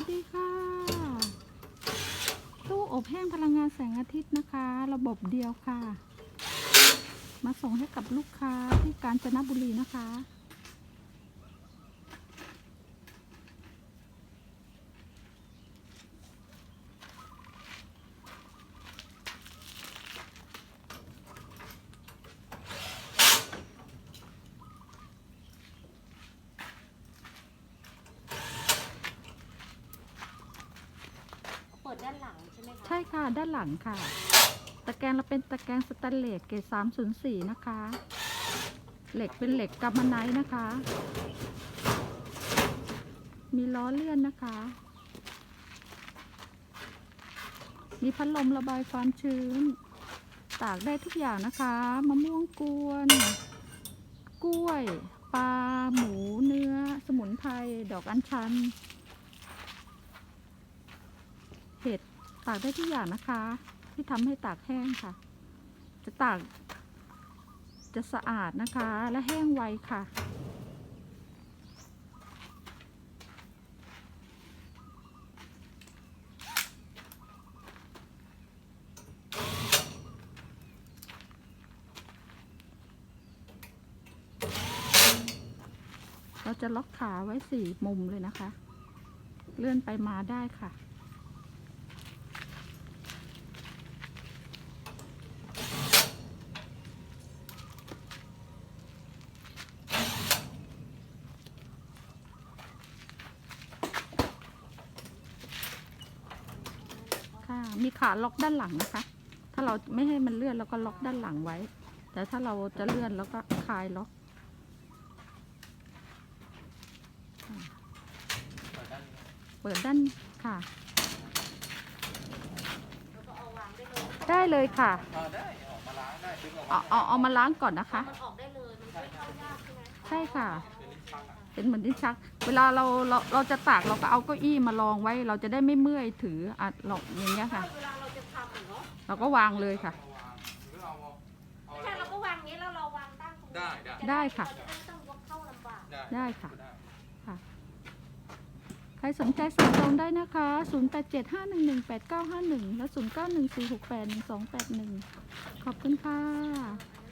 วัสดีค่ะ ตู้อบแห้งพลังงานแสงอาทิตย์นะคะ ระบบเดียวค่ะ มาส่งให้กับลูกค้าที่กาญจนบุรีนะคะ ด้านหลังใช่ไหมคะใช่ค่ะด้านหลังค่ะ ตะแกรงเราเป็นตะแกรงสแตนเลสเกรด304 นะคะ เหล็กเป็นเหล็กกัมมันไนท์นะคะ มีล้อเลื่อนนะคะ มีพัดลมระบายความชื้น ตากได้ทุกอย่างนะคะมะม่วงกวน กล้วย ปลา หมูเนื้อ สมุนไพรดอกอัญชัน เห็ดตากได้ทุกอย่างนะคะ ที่ทำให้ตากแห้งค่ะ จะตาก จะสะอาดนะคะ และแห้งไวค่ะเราจะล็อกขาไว้สี่มุมเลยนะคะ เลื่อนไปมาได้ค่ะ มีขาล็อกด้านหลังนะคะ ถ้าเราไม่ให้มันเลื่อนเราก็ล็อกด้านหลังไว้ แต่ถ้าเราจะเลื่อนแล้วก็คลายล็อกเปิดด้านค่ะแล้วก็เอาวางได้เลยได้เลยค่ะเอาได้ออกมาล้างได้ดึงออกเอามาเอาเอามาล้างก่อนนะคะมันออกได้เลยมันไม่เข้ายากใช่ไหมใช่ค่ะ เป็นลิ้นชักอะเป็นเหมือนดิ้นชัก เวลาเราเราเราจะตากเราก็เอาเก้าอี้มารองไว้ เราจะได้ไม่เมื่อยถืออะเราอย่างเงี้ยค่ะ เวลาเราจะทำอะเนาะเราก็วางเลยค่ะเอาวางหรือเอาเอาไม่ใช่เราก็วางอย่างนี้แล้วเราวางตั้งตรงนี้ได้ได้จได้ค่ะ เราจะได้ไม่ต้องยกเข้าลำบากได้ได้ค่ะได้ค่ะ ใครสนใจสั่งจองได้นะคะ 0875118951 และ 0914681281 ขอบคุณค่ะ